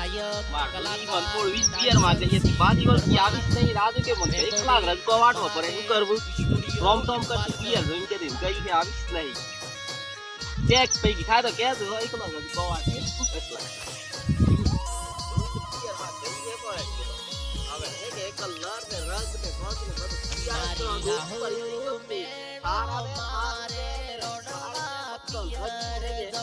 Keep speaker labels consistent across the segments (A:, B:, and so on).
A: મારી વનપોળ વીસ પિયરમાં જઈએ છીએ પાંચ દિવસથી આવીશ નહીં રાજુ કે મને એક લાખ રજકો વાટવો પડે શું કરવું રોમ ટોમ કરતી પિયર જોઈને કે દીધું કઈ કે આવીશ નહીં ચેક પૈકી થાય તો કહેજો એક લાખ રજકો વાટે એટલા. પિયરમાં જઈએ પણ હવે હે કે એક કલર ને રંગ ને ભંગ ને બધું પિયર તો દૂર કરી ગમે. તારા ને મારે રોડમાં પિયર તો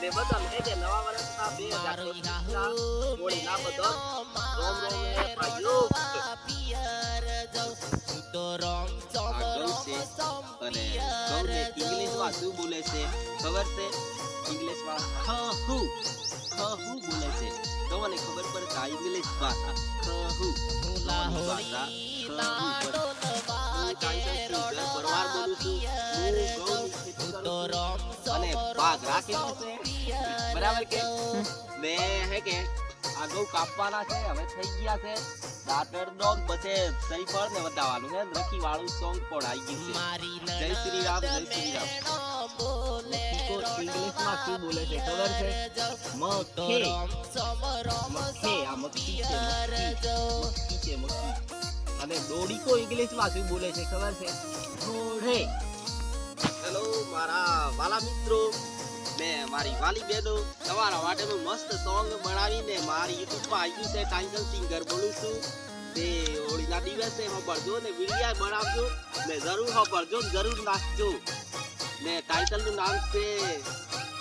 A: ને બધા હે કે નવા વર્ષના બે હજાર ચોવીસના ના બધા રોમ રોમ ને પાયો
B: આ ગૌ છે અને ગૌને ઇંગ્લિશમાં શું બોલે છે? ખબર છે? ઇંગ્લિશમાં ખહુ ખહુ બોલે છે. તો મને ખબર પડે કે ઇંગ્લિશ ભાષા હું સિંગર પરવાર બોલું છું. ભાગ રાખેલું છે? બરાબર કે? ને હે કે આ કાપવાના છે હવે થઈ ગયા છે. દાતર ડોગ બસે સહી પર ને વધાવવાનું છે રખી વાળું સોંગ પણ આવી ગયું છે. જય શ્રી રામ જય શ્રી રામ.
A: ઇંગ્લિશમાં શું બોલે છે? ખબર છે? મખે મખે આ મક્ખી છે મક્ખી. મક્ખી છે મક્ખી. અને દોડીકો ઇંગ્લિશમાં શું બોલે છે? ખબર છે? ઘોડે
B: હેલો મારા વાલા મિત્રો. ને મારી વાલી બહેનો તમારા માટેનું મસ્ત સોંગ બનાવીને મારી યુટ્યુબમાં આવ્યું છે ટાઈટલ સિંગર બોલું છું. તે હોળીના દિવસે સાંભળજો ને વિડીયા બનાવજો ને જરૂર સાંભળજો જરૂર નાખજો. ને ટાઈટલનું નામ છે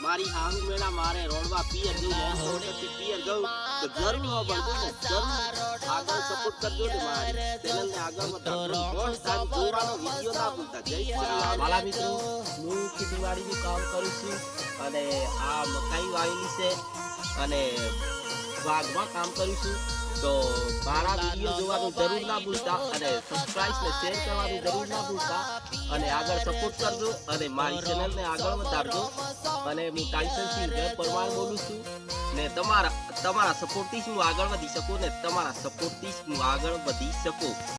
B: મારી હાહુ મેળા, મારે રોડવા પિયર જવું પિયર જવું તો જરૂર સાંભળજો ને, જરૂર. સપોર્ટ કરજો ને મારી. ચેનલને આગળ વધારજો ફર્સ્ટ ટાઈમ જોવાનો વીડિયો ના ભૂલતા. જય
A: વાલા મિત્રો હું ખેતીવાડીનું કામ કરું છું અને આ મકાઈ વાવેલી છે અને બાગમાં કામ કરું છું. તો મારા વીડિયો જોવાનું જરૂર ના ભૂલતા અને સબસ્ક્રાઇબ ને શેર કરવાનું જરૂર ના ભૂલતા. અને આગળ સપોર્ટ કરજો અને મારી ચેનલને આગળ વધારજો. અને હું ટાઇસન સિંહ પરમાર બોલું છું. ને તમારા તમારા સપોર્ટથી જ હું આગળ વધી શકું ને તમારા સપોર્ટથી જ હું આગળ વધી શકું.